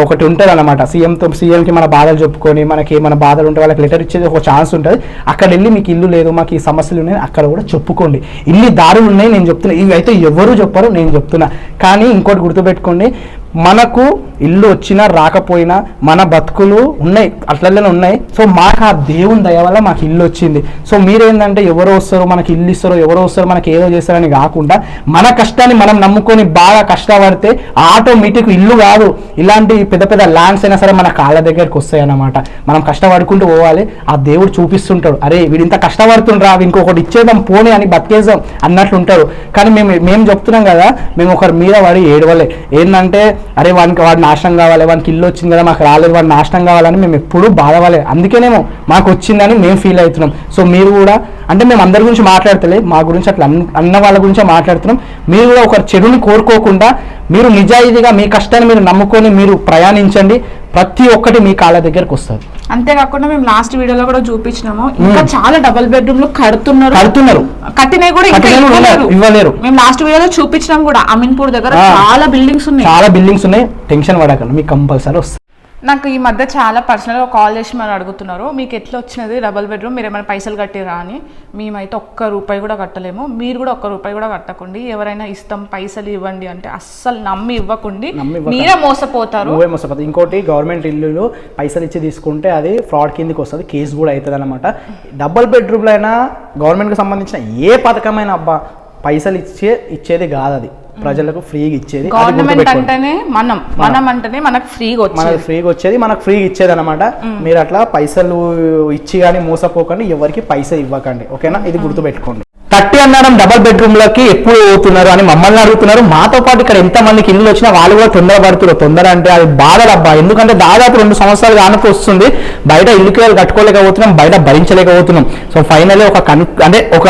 ఒకటి ఉంటుంది అనమాట సీఎంతో సీఎంకి మన బాధలు చెప్పుకొని మనకి మన బాధలు ఉంటే వాళ్ళకి లెటర్ ఇచ్చేది ఒక ఛాన్స్ ఉంటుంది. అక్కడ వెళ్ళి మీకు ఇల్లు లేదు మాకు ఈ సమస్యలు ఉన్నాయి అక్కడ కూడా చెప్పుకోండి. ఇన్ని దారులు ఉన్నాయి నేను చెప్తున్నా. ఇవి అయితే ఎవరు చెప్పరు నేను చెప్తున్నా. కానీ ఇంకోటి గుర్తుపెట్టుకోండి మనకు ఇల్లు వచ్చినా రాకపోయినా మన బతుకులు ఉన్నాయి అట్లనే ఉన్నాయి. సో మాకు ఆ దేవుని దయ వల్ల మాకు ఇల్లు వచ్చింది. సో మీరేంటంటే ఎవరో వస్తారో మనకి ఇల్లు ఇస్తారో ఎవరో వస్తారో మనకి ఏదో చేస్తారని కాకుండా మన కష్టాన్ని మనం నమ్ముకొని బాగా కష్టపడితే ఆటోమేటిక్ ఇల్లు కాదు. ఇలాంటి పెద్ద పెద్ద ల్యాండ్స్ అయినా సరే మన కాళ్ళ దగ్గరికి వస్తాయి అన్నమాట. మనం కష్టపడుకుంటూ పోవాలి. ఆ దేవుడు చూపిస్తుంటాడు. అరే వీడు ఇంత కష్టపడుతుండ్రా ఇంకొకటి ఇచ్చేద్దాం పోనీ అని బతికేద్దాం అన్నట్లు ఉంటారు కానీ మేము మేము చెప్తున్నాం కదా మేము ఒకరి మీద పడి ఏడవలే. ఏంటంటే అరే వానికి వాడు నాశనం కావాలి వానికి ఇల్లు వచ్చింది కదా మాకు రాలేదు వాడు నాశనం కావాలని మేము ఎప్పుడూ బాధపడలేదు. అందుకేనేమో మాకు వచ్చిందని మేము ఫీల్ అవుతున్నాం. సో మీరు కూడా అంటే మేము అందరి గురించి మాట్లాడతలే మా గురించి అట్లా అన్న అన్న వాళ్ళ గురించే మాట్లాడుతున్నాం. మీరు కూడా ఒక చెడుని కోరుకోకుండా మీరు నిజాయితీగా మీ కష్టాన్ని మీరు నమ్ముకొని మీరు ప్రయాణించండి. ప్రతి ఒక్కటి మీ కాళ్ళ దగ్గరకు వస్తుంది. అంతేకాకుండా మేము లాస్ట్ వీడియోలో కూడా చూపించినాము. ఇంకా చాలా డబుల్ బెడ్రూమ్లు కడుతున్నారు. కడుతున్నారు. కట్టినవి కూడా ఇంకా ఇవ్వలేరు. మేము లాస్ట్ వీడియోలో చూపించినాం కూడా. అమీన్పూర్ దగ్గర. చాలా బిల్డింగ్స్ ఉన్నాయి. చాలా బిల్డింగ్స్ ఉన్నాయి. టెన్షన్ పడకండి మీకు కంపల్సరీ వస్తుంది. నాకు ఈ మధ్య చాలా పర్సనల్గా కాల్ చేసి మనం అడుగుతున్నారు. మీకు ఎట్లా వచ్చినది? డబల్ బెడ్రూమ్ మీరు ఏమైనా పైసలు కట్టిరా అని. మేమైతే ఒక్క రూపాయి కూడా కట్టలేము. మీరు కూడా ఒక్క రూపాయి కూడా కట్టకండి. ఎవరైనా ఇస్తాం పైసలు ఇవ్వండి అంటే అస్సలు నమ్మి ఇవ్వకండి. మీరే మోసపోతారు. నువ్వే మోసపోతుంది ఇంకోటి గవర్నమెంట్ ఇల్లులు పైసలు ఇచ్చి తీసుకుంటే అది ఫ్రాడ్ కిందకి వస్తుంది కేసు కూడా అవుతుంది అనమాట డబుల్ బెడ్రూమ్లో అయినా గవర్నమెంట్కి సంబంధించిన ఏ పథకమైన అబ్బా పైసలు ఇచ్చే ఇచ్చేది కాదు అది ప్రజలకు ఫ్రీగా ఇచ్చేది గవర్నమెంట్. అంటేనే మనం. మనం. అంటేనే మనకు ఫ్రీగా మనకు వచ్చేది ఫ్రీగా వచ్చేది మనకు ఫ్రీగా ఇచ్చేది అనమాట మీరు అట్లా పైసలు ఇచ్చి కానీ మోసపోకండి ఎవరికి పైసలు ఇవ్వకండి. ఓకేనా? ఇది గుర్తుపెట్టుకోండి. థర్టీ అన్నారం డబల్ బెడ్రూమ్లోకి ఎప్పుడు పోతున్నారు అని మమ్మల్ని అడుగుతున్నారు. మాతో పాటు ఇక్కడ ఎంత మందికి ఇల్లు వచ్చినా వాళ్ళు కూడా తొందర పడుతున్నారు తొందర అంటే అది బాధలబ్బా ఎందుకంటే దాదాపు రెండు సంవత్సరాలు కానుక వస్తుంది. బయట ఇల్లుకి వెళ్ళి కట్టుకోలేకపోతున్నాం బయట భరించలేకపోతున్నాం. సో ఫైనల్లీ ఒక కన్ అంటే ఒక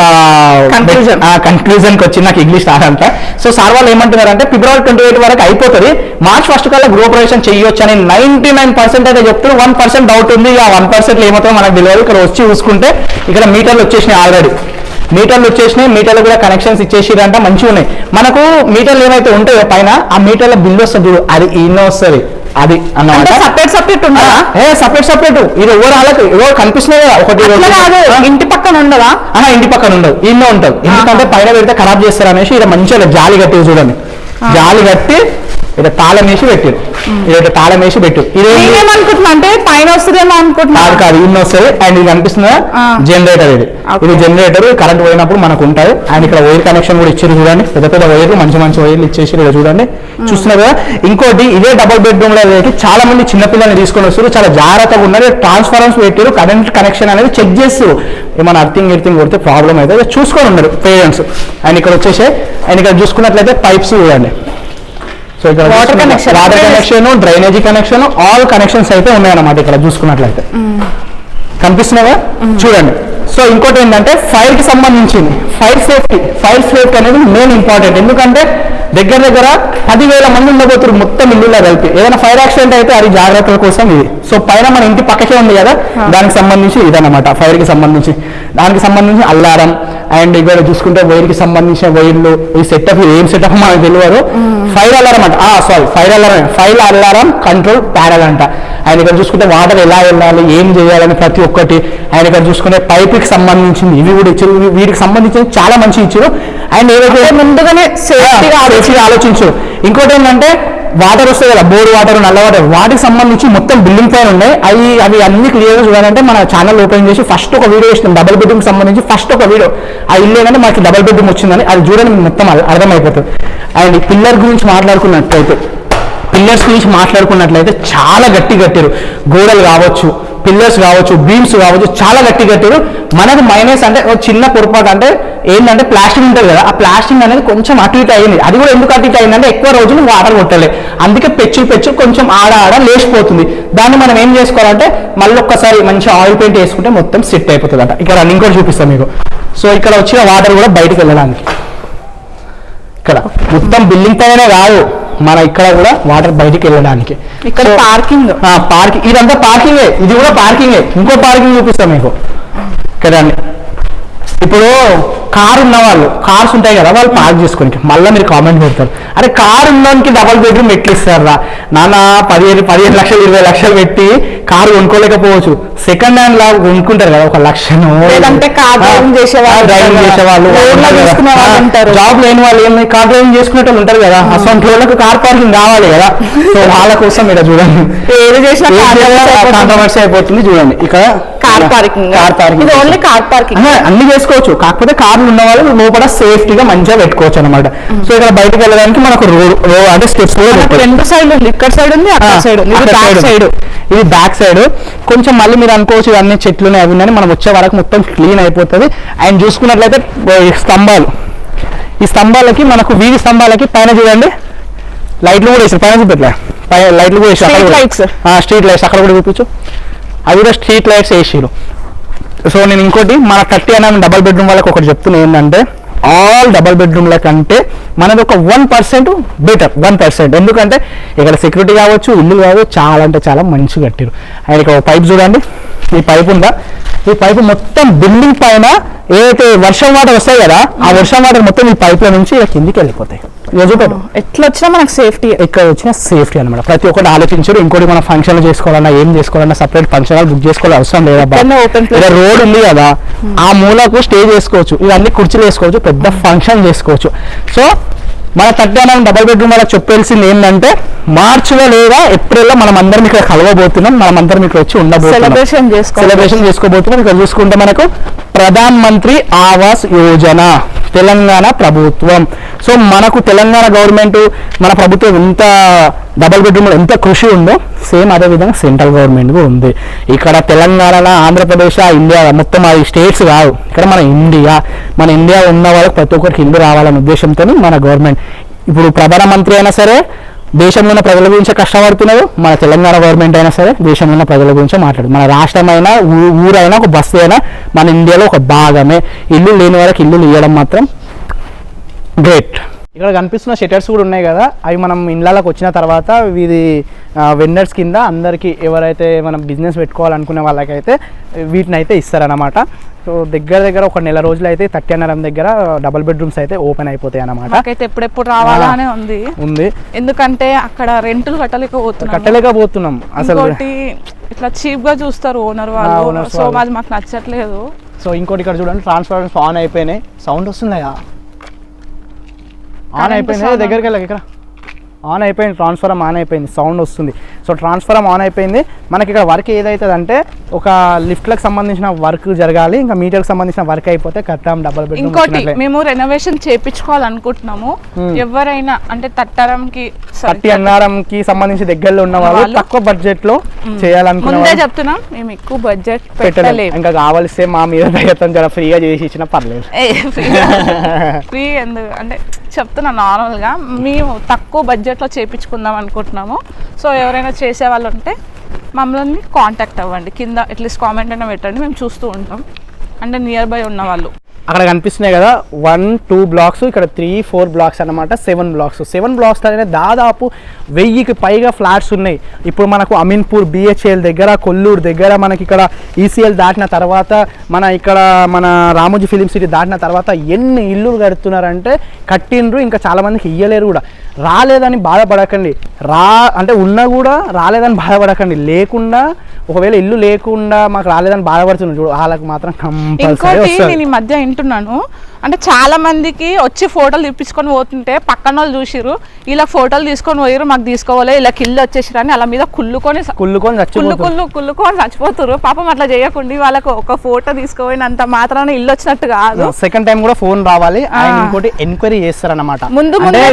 Conclusion. ఆ కన్క్లూజన్కి వచ్చి నాకు ఇంగ్లీష్ రాదంట సో సార్ వాళ్ళు ఏమంటున్నారు అంటే ఫిబ్రవరి ట్వంటీ ఎయిట్ వరకు అయిపోతుంది. మార్చ్ ఫస్ట్ కల్లా గృహప్రవేశం చేయొచ్చు అని నైన్టీ నైన్ పర్సెంట్ అయితే చెప్తున్నారు వన్ పర్సెంట్ డౌట్ ఉంది. ఆ వన్ పర్సెంట్ ఏమవుతుందో మనకు తెలియదు ఇక్కడ వచ్చి చూసుకుంటే ఇక్కడ మీటర్లు వచ్చేసినాయి ఆల్రెడీ మీటర్లు వచ్చేసినాయి మీటర్లు కూడా కనెక్షన్స్ ఇచ్చేసిరంట మంచిగా ఉన్నాయి. మనకు మీటర్లు ఏమైతే ఉంటాయో పైన ఆ మీటర్ల బిల్ వస్తుంది అది ఈయన వస్తుంది అది అన్నమాట. సపరేట్ సపరేట్ ఉండదా ఏ సపరేట్ సపరేట్ ఇది ఎవరు వాళ్ళకి ఎవరు కనిపిస్తున్నాయి ఒకటి ఆ? ఇంటి పక్కన ఉండదా? ఆహా ఇంటి పక్కన ఉండదు. ఇన్నో ఉంటుంది. ఎందుకంటే పైన పెడితే ఖరాబ్ చేస్తారు అనేసి ఇక్కడ మంచిగా జాలి కట్టి చూడండి. జాలి కట్టి ఇక్కడ తాళం వేసి పెట్టారు. ఇక్కడ తాళం వేసి పెట్టు ఇదేంటి నేనేమనుకుంటున్నా అంటే పైన వస్తుందేమో అనుకుంటున్నా. కాదు కాదు ఇన్ని వస్తుంది. అండ్ ఇది కనిపిస్తుందా. జనరేటర్ ఇది. ఇది జనరేటర్ కరెంట్ పోయినప్పుడు మనకు ఉంటుంది. అండ్ ఇక్కడ వైర్ కనెక్షన్ కూడా ఇచ్చారు చూడండి. పెద్ద పెద్ద వైర్లు మంచి మంచి వైర్లు ఇచ్చేసి ఇక్కడ చూడండి. చూస్తున్నారు కదా? ఇంకోటి ఇదే డబుల్ బెడ్రూమ్లో అయితే చాలా మంది చిన్నపిల్లల్ని తీసుకొని వస్తారు చాలా జాగ్రత్తగా ఉన్నారు ట్రాన్స్ఫార్మర్స్ పెట్టారు కరెంట్ కనెక్షన్ అనేది చెక్ చేస్తారు ఏమైనా అర్థింగ్ ఎర్థింగ్ కొడితే ప్రాబ్లం అయితే చూసుకొని ఉన్నారు పేరెంట్స్ అండ్ ఇక్కడ వచ్చేసి అండ్ ఇక్కడ చూసుకున్నట్లయితే పైప్స్ చూడండి. సో ఇక్కడ. Water connection drainage connection all connections అయితే ఉన్నాయన్నమాట ఇక్కడ చూసుకున్నట్లయితే. కనిపిస్తున్నావా చూడండి. సో ఇంకోటి ఏంటంటే ఫైర్కి సంబంధించింది. ఫైర్ సేఫ్టీ ఫైర్ సేఫ్టీ అనేది మెయిన్ ఇంపార్టెంట్ ఎందుకంటే దగ్గర దగ్గర పదివేల మంది ఉండబోతున్నారు మొత్తం ఇల్లులో కలిపి. ఏదైనా ఫైర్ యాక్సిడెంట్ అయితే అది జాగ్రత్తల కోసం ఇది. సో పైన మన ఇంటి పక్కకే ఉంది కదా? దానికి సంబంధించి ఇదన్నమాట. ఫైర్కి సంబంధించి. దానికి సంబంధించిన అల్లారం అండ్ ఇక్కడ చూసుకుంటే వైర్కి సంబంధించిన వైర్లు ఈ సెటప్ ఏం సెటప్ మనకు తెలియదు ఫైర్ అలారం అంట. Sorry fire alarm fire alarm control panel అంట. ఆయన ఇక్కడ చూసుకుంటే వాటర్ ఎలా వెళ్ళాలి ఏం చేయాలని ప్రతి ఒక్కటి. ఆయన ఇక్కడ చూసుకుంటే పైప్కి సంబంధించింది. ఇవి కూడా ఇచ్చారు. వీటికి సంబంధించి చాలా మంచి ఇచ్చారు. అండ్ ఏదైతే ముందుగానే సేఫ్టీగా సేఫ్టీగా ఆలోచించు. ఇంకోటి ఏంటంటే వాటర్ వస్తాయి కదా బోర్ వాటర్ నల్ల వాటర్ వాటికి సంబంధించి మొత్తం బిల్డింగ్ పైన ఉన్నాయి. అవి అవి అన్ని క్లియర్గా చూడాలంటే మన ఛానల్ ఓపెన్ చేసి ఫస్ట్ ఒక వీడియో ఇస్తున్నాం డబుల్ బెడ్రూమ్ సంబంధించి ఫస్ట్ ఒక వీడియో ఆ ఇల్లు ఏంటంటే మనకి డబుల్ బెడ్రూమ్ వచ్చిందని అది చూడండి మొత్తం అర్థమైపోతుంది. అండ్ పిల్లర్ గురించి మాట్లాడుకున్నట్లయితే పిల్లర్స్ గురించి మాట్లాడుకున్నట్లయితే చాలా గట్టి కట్టారు గోడలు కావచ్చు పిల్లర్స్ కావచ్చు బీమ్స్ కావచ్చు చాలా గట్టి కట్టారు మనకు మైనస్ అంటే ఒక చిన్న పొరపాటు అంటే ఏంటంటే ప్లాస్టిక్ ఉంటుంది కదా ఆ ప్లాస్టిక్ అనేది కొంచెం అటు ఇటు అయింది. అది కూడా ఎందుకు అటు ఇటు అయిందంటే ఎక్కువ రోజులు వాటర్ కొట్టలే. అందుకే పెచ్చు పెచ్చు కొంచెం ఆడ ఆడ లేచిపోతుంది. దాన్ని మనం ఏం చేసుకోవాలంటే మళ్ళీ ఒక్కసారి మంచి ఆయిల్ పెయింట్ వేసుకుంటే మొత్తం సెట్ అయిపోతుంది అంట ఇక్కడ రన్నింగ్ కూడా చూపిస్తాను మీకు. సో ఇక్కడ వచ్చిన వాటర్ కూడా బయటకు వెళ్ళడానికి. ఇక్కడ. మొత్తం బిల్డింగ్ పైన కాదు. మన ఇక్కడ కూడా వాటర్ బయటికి వెళ్ళడానికి. ఇక్కడ పార్కింగ్ పార్కింగ్ ఇదంతా పార్కింగే ఇది కూడా పార్కింగే ఇంకో పార్కింగ్ చూపిస్తాం మీకు. కదండి ఇప్పుడు కార్ ఉన్న వాళ్ళు కార్స్ ఉంటాయి కదా వాళ్ళు పార్క్ చేసుకోనికి. మళ్ళీ మీరు కామెంట్ పెడతారు. అరే కార్ ఉన్నోనికి డబల్ బెడ్రూమ్ ఎట్లు ఇస్తారా నాన్న పదిహేను పదిహేను లక్షలు ఇరవై లక్షలు పెట్టి కారు కొనుక్కోలేకపోవచ్చు. సెకండ్ హ్యాండ్ లా కొనుక్కుంటారు కదా ఒక లక్షను. చేసేవాళ్ళు డ్రైవింగ్. జాబ్ లేని వాళ్ళు ఏమి కార్ డ్రైవింగ్ చేసుకునే వాళ్ళు ఉంటారు కదా. అసలు వాళ్ళకి కార్ పార్కింగ్ కావాలి కదా. సో వాళ్ళ కోసం ఇక్కడ చూడండి. కాంట్రవర్సీ అయిపోతుంది చూడండి. ఇక్కడ కార్ పార్కింగ్ కార్ పార్కింగ్ ఇది ఓన్లీ కార్ పార్కింగ్ అన్న, అన్ని చేసుకోవచ్చు. కాకపోతే కార్లు ఉన్న వాళ్ళు లోపల సేఫ్టీగా మంచిగా పెట్టుకోవచ్చు అనమాట సో ఇక్కడ బయటకు వెళ్ళడానికి మనకు రోడ్ అంటే స్టెప్స్. రెండు సైడ్ ఉంది. ఇక్కడ సైడ్ ఉంది అక్కడ సైడ్ ఉంది. ఇది బ్యాక్. సైడ్ ఇది బ్యాక్ సైడ్ కొంచెం మళ్ళీ మీరు అనుకోవచ్చు ఇవన్నీ చెట్లు అవి ఉన్నాయని మనం వచ్చే వరకు మొత్తం క్లీన్ అయిపోతుంది. అండ్ చూసుకున్నట్లయితే స్తంభాలు. ఈ స్తంభాలకి మనకు వీధి స్తంభాలకి పైన చూడండి. లైట్లు కూడా వేసారు. పైన చూపెట్టలే. పైన లైట్లు కూడా వేసారు. స్ట్రీట్ లైట్స్ అక్కడ కూడా చూపించు. అవి కూడా స్ట్రీట్ లైట్స్ వేసిరు సో నేను ఇంకోటి మన థర్టీ అనే డబల్ బెడ్రూమ్ వాళ్ళకి ఒకటి చెప్తున్నా ఏంటంటే ఆల్ డబల్ బెడ్రూమ్ల కంటే మనది ఒక one percent better one percent ఎందుకంటే ఇక్కడ సెక్యూరిటీ కావచ్చు ఇల్లు కావచ్చు చాలా అంటే చాలా మంచిగా కట్టారు అండ్ ఇక్కడ ఒక పైప్ చూడండి. ఈ పైప్ ఉందా? ఈ పైపు మొత్తం బిల్డింగ్ పైన ఏదైతే వర్షం వాటర్ వస్తాయి కదా ఆ వర్షం వాటర్ మొత్తం ఈ పైప్ల నుంచి ఇలా కిందికి వెళ్ళిపోతాయి. చూపెట్టు ఎట్లా వచ్చినా మనకు సేఫ్టీ. ఇక్కడ వచ్చిన సేఫ్టీ అనమాట ప్రతి ఒక్కటి ఆలోచించారు ఇంకోటి మనం ఫంక్షన్లు చేసుకోవాలన్నా ఏం చేసుకోవాలన్నా సపరేట్ ఫంక్షన్ హాల్ బుక్ చేసుకోవాలి అవసరం లేదా రోడ్ ఉంది కదా ఆ మూలకు స్టే చేసుకోవచ్చు. ఇవన్నీ కుర్చీలు వేసుకోవచ్చు పెద్ద ఫంక్షన్ చేసుకోవచ్చు. సో మన తగ్గనం డబల్ బెడ్రూమ్ వాళ్ళకి చెప్పాల్సింది ఏంటంటే మార్చిలో లేదా ఏప్రిల్లో మనం అందరం ఇక్కడ కలవబోతున్నాం. మనం అందరం ఇక్కడ వచ్చి ఉండబోతున్నాం. సెలబ్రేషన్ చేసుకోబోతున్నాం. ఇక్కడ చూసుకుంటే మనకు ప్రధాన్ మంత్రి ఆవాస్ యోజన. తెలంగాణ ప్రభుత్వం. సో మనకు తెలంగాణ గవర్నమెంట్ మన ప్రభుత్వం ఎంత డబల్ బెడ్రూమ్లో ఎంత కృషి ఉందో సేమ్ అదే విధంగా సెంట్రల్ గవర్నమెంట్ కూడా ఉంది. ఇక్కడ తెలంగాణ ఆంధ్రప్రదేశ్ ఇండియా మొత్తం అది స్టేట్స్ కావు. ఇక్కడ మన ఇండియా మన ఇండియా ఉన్న వాళ్ళకి ప్రతి ఒక్కరికి ఇల్లు రావాలనే ఉద్దేశంతో మన గవర్నమెంట్. ఇప్పుడు ప్రధానమంత్రి అయినా సరే దేశంలో ఉన్న ప్రజల గురించి కష్టపడుతున్నారు. మన తెలంగాణ గవర్నమెంట్ అయినా సరే దేశంలో ఉన్న ప్రజల గురించి మాట్లాడు మన రాష్ట్రమైనా ఊరైనా ఒక బస్సు అయినా మన ఇండియాలో ఒక భాగమే. ఇల్లు లేని వాళ్ళకి ఇల్లు ఇవ్వడం మాత్రం గ్రేట్ ఇక్కడ కనిపిస్తున్న షెటర్స్ కూడా ఉన్నాయి కదా. అవి మనం ఇండ్లలోకి వచ్చిన తర్వాత ఇది వెండర్స్ కింద అందరికీ ఎవరైతే మనం బిజినెస్ పెట్టుకోవాలనుకునే వాళ్ళకైతే వీటిని అయితే ఇస్తారనమాట సో దగ్గర దగ్గర ఒక నెల రోజులు అయితే థర్టీ అన్నరం దగ్గర డబుల్ బెడ్రూమ్స్ అయితే ఓపెన్ అయిపోతాయి అన్నమాట. నాకైతే ఎప్పుడెప్పుడు రావాలా అనే ఉంది. ఉంది. ఎందుకంటే అక్కడ రెంట్లు కట్టలేకపోతున్నాం కట్టలేకపోతున్నాం. అసలు ఇట్లా చీప్గా చూస్తారు ఓనర్ వాళ్ళు. సో వాళ్ళు. అది మాకు నచ్చట్లేదు. సో ఇంకోటి ఇక్కడ చూడండి ట్రాన్స్ఫార్మర్స్ ఆన్ అయిపోయినాయి. సౌండ్ వస్తుందా ఆన్ అయిపోయింది. దగ్గరికి వెళ్ళక ఇక్కడ ఆన్ అయిపోయింది ట్రాన్స్ఫారం ఆన్ అయిపోయింది సౌండ్ వస్తుంది. సో ట్రాన్స్ఫారం ఆన్ అయిపోయింది. మనకి ఇక్కడ వర్క్ ఏదైతుంది అంటే ఒక లిఫ్ట్లకు సంబంధించిన వర్క్ జరగాలి ఇంకా మీటర్కి సంబంధించిన వర్క్ అయిపోతే కట్టాం డబల్ ఇంకోటి బెడ్రూమ్ మేము రెనోవేషన్ చేపించుకోవాలనుకుంటున్నాము. Hmm. ఎవరైనా అంటే తట్టరంకి sorry, థర్టీ ఎన్ఆర్ఎం కి సంబంధించి దగ్గరలో ఉన్న వాళ్ళు? తక్కువ బడ్జెట్లో వాళ్ళు చెప్తున్నాం మేము ఎక్కువ బడ్జెట్ పెట్టలేం. పెట్టలేము. ఇంకా కావాల్స్తే మా మీద దయతో జర ఫ్రీగా చేసి ఇచ్చినా పర్లేదు. ఫ్రీ ఎందుకు అంటే చెప్తున్నా నార్మల్గా మేము తక్కువ బడ్జెట్లో చేపించుకుందాం అనుకుంటున్నాము. సో ఎవరైనా చేసే వాళ్ళు ఉంటే మమ్మల్ని కాంటాక్ట్ అవ్వండి. కింద అట్లీస్ట్ కామెంట్ అయినా పెట్టండి. మేము చూస్తూ ఉంటాం. అంటే నియర్ బై ఉన్న వాళ్ళు. అక్కడ కనిపిస్తున్నాయి కదా వన్ టూ బ్లాక్స్ ఇక్కడ త్రీ ఫోర్ బ్లాక్స్ అన్నమాట సెవెన్ బ్లాక్స్ సెవెన్ బ్లాక్స్ అనేది దాదాపు వెయ్యికి పైగా ఫ్లాట్స్ ఉన్నాయి. ఇప్పుడు మనకు అమీన్పూర్ బిహెచ్ఎల్ దగ్గర కొల్లూరు దగ్గర మనకి ఇక్కడ ఈసీఎల్ దాటిన తర్వాత మన ఇక్కడ మన రామోజీ ఫిలిం సిటీ దాటిన తర్వాత ఎన్ని ఇల్లులు కడుతున్నారంటే కట్టిండ్రు ఇంకా చాలామందికి ఇయ్యలేరు కూడా. రాలేదని బాధపడకండి. రా అంటే ఉన్నా కూడా రాలేదని బాధపడకండి. లేకుండా ఒకవేళ ఇల్లు లేకుండా మాకు రాలేదని బాధపడుతున్నారు. చూడు వాళ్ళకి మాత్రం కంపల్సరీ ఇంకోటి నేను ఈ మధ్య వింటున్నాను. అంటే చాలా మందికి వచ్చి ఫోటోలు తీపించుకొని పోతుంటే పక్కన వాళ్ళు చూసిరు ఇలా ఫోటోలు తీసుకొని పోయిరు మాకు తీసుకోవాలి ఇలా కిల్లు వచ్చేసిరు అని అలా మీద కుళ్ళుకొని కుళ్ళుకొని కుళ్ళు కుళ్ళు కుళ్ళుకొని చచ్చిపోతారు. పాపం అట్లా చేయకుండా వాళ్ళకు ఒక ఫోటో తీసుకుపోయినంత మాత్రాన ఇల్లు వచ్చినట్టు కాదు. సెకండ్ టైం కూడా ఫోన్ రావాలి. ఇంకోటి ఎంక్వైరీ చేస్తారన్నమాట. ముందు ముందే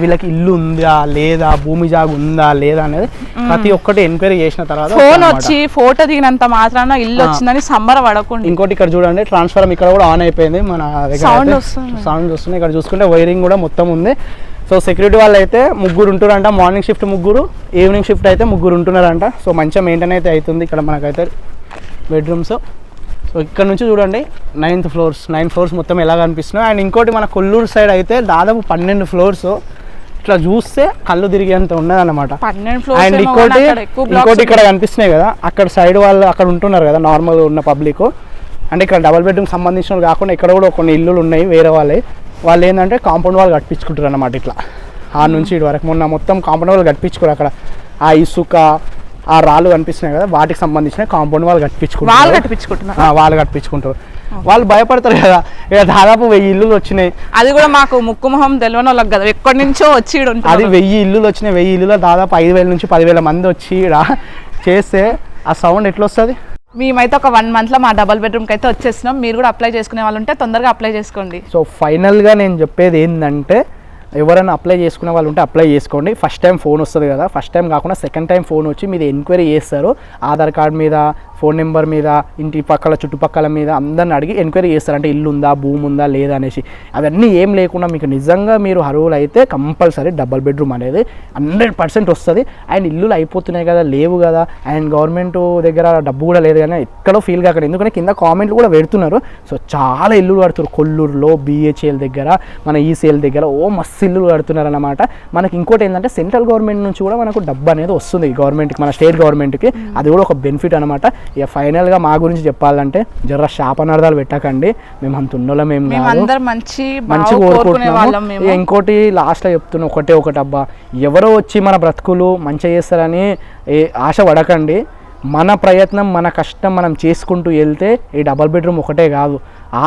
వీళ్ళకి ఇల్లు ఉందా లేదా భూమి జాగు ఉందా లేదా అనేది ప్రతి ఒక్కటి ఎంక్వైరీ చేసిన తర్వాత ఫోన్. వచ్చి ఫోటో దిగినంత మాత్రాన ఇల్లు వచ్చిందని సంబరపడకుండా ఇంకోటి ఇక్కడ చూడండి ట్రాన్స్ఫార్మ్ ఇక్కడ కూడా ఆన్ అయిపోయింది మన Sound వస్తుంది. సౌండ్ వస్తుంది. ఇక్కడ చూసుకుంటే వైరింగ్ కూడా మొత్తం ఉంది. సో సెక్యూరిటీ వాళ్ళు అయితే ముగ్గురు ఉంటున్నారంట. మార్నింగ్ షిఫ్ట్ ముగ్గురు ఈవినింగ్ షిఫ్ట్ అయితే ముగ్గురు ఉంటున్నారంట. సో మంచిగా మెయింటైన్ అయితే అవుతుంది. ఇక్కడ మనకైతే బెడ్రూమ్స్ సో ఇక్కడ నుంచి చూడండి నైన్త్ ఫ్లోర్స్ నైన్ ఫ్లోర్స్ మొత్తం ఎలా కనిపిస్తున్నాయి అండ్ ఇంకోటి మన కొల్లూరు సైడ్ అయితే దాదాపు పన్నెండు ఫ్లోర్స్ ఇట్లా చూస్తే కళ్ళు తిరిగేంత పన్నెండు ఫ్లోర్స్ అండ్ ఇంకోటి ఇంకోటి ఇక్కడ కనిపిస్తున్నాయి కదా అక్కడ సైడ్ వాళ్ళు అక్కడ ఉంటున్నారు కదా నార్మల్ ఉన్న పబ్లిక్ అంటే ఇక్కడ డబల్ బెడ్రూమ్ సంబంధించిన వాళ్ళు కాకుండా ఇక్కడ కూడా కొన్ని ఇల్లులు ఉన్నాయి వేరే వాళ్ళే. వాళ్ళు ఏంటంటే కాంపౌండ్ వాళ్ళు కట్టించుకుంటారు అన్నమాట ఇట్లా. ఆ నుంచి ఇటు వరకు. మొన్న మొత్తం కాంపౌండ్ వాళ్ళు కట్టించుకోరు అక్కడ. ఆ ఇసుక ఆ రాళ్ళు కనిపిస్తున్నాయి కదా వాటికి సంబంధించిన కాంపౌండ్ వాళ్ళు వాళ్ళు కట్టించుకుంటారు కట్టించుకుంటున్నారు. ఆ, వాళ్ళు కట్టించుకుంటారు వాళ్ళు భయపడతారు కదా ఇక దాదాపు వెయ్యి ఇల్లులు వచ్చినాయి. అది కూడా మాకు ముక్కు మొహం తెలియని వాళ్ళకి కదా ఎక్కడి నుంచో వచ్చి అది వెయ్యి ఇల్లులు వచ్చినాయి వెయ్యి ఇల్లులో దాదాపు ఐదు వేల నుంచి పదివేల మంది వచ్చి చేస్తే ఆ సౌండ్ ఎట్లా వస్తుంది మేమైతే ఒక వన్ మంత్లో మా డబల్ బెడ్రూమ్కి అయితే వచ్చేసినాం. మీరు కూడా అప్లై చేసుకునే వాళ్ళు ఉంటే తొందరగా అప్లై చేసుకోండి. సో ఫైనల్గా నేను చెప్పేది ఏంటంటే ఎవరైనా అప్లై చేసుకునే వాళ్ళు ఉంటే అప్లై చేసుకోండి. ఫస్ట్ టైం ఫోన్ వస్తుంది కదా. ఫస్ట్ టైం కాకుండా సెకండ్ టైం ఫోన్ వచ్చి మీరు ఎంక్వైరీ చేస్తారు. ఆధార్ కార్డ్ మీద ఫోన్ నెంబర్ మీద ఇంటి పక్కల చుట్టుపక్కల మీద అందరిని అడిగి ఎంక్వైరీ చేస్తారు అంటే ఇల్లు ఉందా భూమి ఉందా లేదా అనేసి. అవన్నీ ఏం లేకుండా మీకు నిజంగా మీరు అర్హులు అయితే కంపల్సరీ డబల్ బెడ్రూమ్ అనేది హండ్రెడ్ పర్సెంట్ వస్తుంది. అండ్ ఇల్లులు అయిపోతున్నాయి కదా లేవు కదా. అండ్ గవర్నమెంట్ దగ్గర డబ్బు కూడా లేదు కానీ ఎక్కడో ఫీల్ కాకండి. ఎందుకంటే కింద కామెంట్లు కూడా పెడుతున్నారు. సో చాలా ఇల్లులు కడుతున్నారు. కొల్లూరులో బిహెచ్ఎల్ దగ్గర మన ఈసీఎల్ దగ్గర. ఓ మస్తు ఇల్లులు కడుతున్నారు అన్నమాట మనకి ఇంకోటి ఏంటంటే సెంట్రల్ గవర్నమెంట్ నుంచి కూడా మనకు డబ్బు అనేది వస్తుంది. గవర్నమెంట్కి మన స్టేట్ గవర్నమెంట్కి. అది కూడా ఒక బెనిఫిట్ అనమాట ఇక ఫైనల్గా మా గురించి చెప్పాలంటే జర శాపనార్థాలు పెట్టకండి. మేము అంత ఉన్నోళ్ళం ఏం కాదు. మంచి మంచి కోరుకుంటున్నాము. ఇంకోటి లాస్ట్లో చెప్తున్నా ఒకటే ఒకటి అబ్బా ఎవరో వచ్చి మన బ్రతుకులు మంచిగా చేస్తారని ఏ ఆశ పడకండి. మన ప్రయత్నం మన కష్టం మనం చేసుకుంటూ వెళ్తే ఈ డబల్ బెడ్రూమ్ ఒకటే కాదు.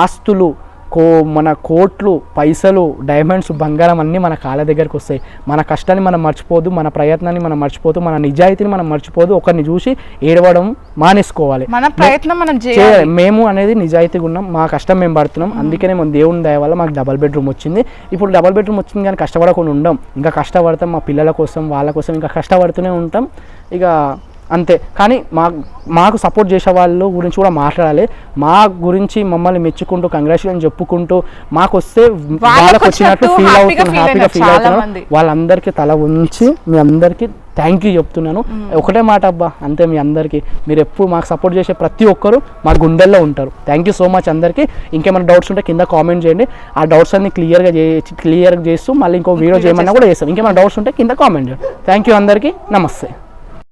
ఆస్తులు కో మన కోట్లు పైసలు డైమండ్స్ బంగారం అన్నీ మన కాళ్ళ దగ్గరికి వస్తాయి. మన కష్టాన్ని మనం మర్చిపోదు మన ప్రయత్నాన్ని మనం మర్చిపోదు మన నిజాయితీని మనం మర్చిపోదు ఒకరిని చూసి ఏడవడం మానేసుకోవాలి. మన ప్రయత్నం మనం చేయాలి. మేము అనేది నిజాయితీగా ఉన్నాం మా కష్టం మేము పడుతున్నాం. అందుకనే మన దేవుని దయ వల్ల మాకు డబల్ బెడ్రూమ్ వచ్చింది. ఇప్పుడు డబల్ బెడ్రూమ్ వచ్చింది కానీ కష్టపడకుండా ఉండం. ఇంకా కష్టపడతాం మా పిల్లల కోసం వాళ్ళ కోసం ఇంకా కష్టపడుతూనే ఉంటాం. ఇక అంతే. కానీ మా మాకు సపోర్ట్ చేసే వాళ్ళు గురించి కూడా మాట్లాడాలి. మా గురించి మమ్మల్ని మెచ్చుకుంటూ కంగ్రాచులేషన్ చెప్పుకుంటూ మాకు వస్తే వాళ్ళకి వచ్చినట్టు ఫీల్ అవుతున్నారు feel హ్యాపీగా ఫీల్ అవుతున్నారు. మంది. వాళ్ళందరికీ తల ఉంచి మీ అందరికీ థ్యాంక్ యూ చెప్తున్నాను. ఒకటే మాట అబ్బా అంతే మీ అందరికీ. మీరు ఎప్పుడు మాకు సపోర్ట్ చేసే ప్రతి ఒక్కరు మా గుండెల్లో ఉంటారు. థ్యాంక్ యూ సో మచ్ అందరికీ. ఇంకేమైనా డౌట్స్ ఉంటే కింద కామెంట్ చేయండి. ఆ డౌట్స్ అన్ని క్లియర్గా చే క్లియర్ చేస్తూ మళ్ళీ ఇంకో వీడియో చేయమన్నా కూడా చేస్తాం. ఇంకేమైనా డౌట్స్ ఉంటే కింద కామెంట్ చేయండి. థ్యాంక్ యూ అందరికీ. నమస్తే.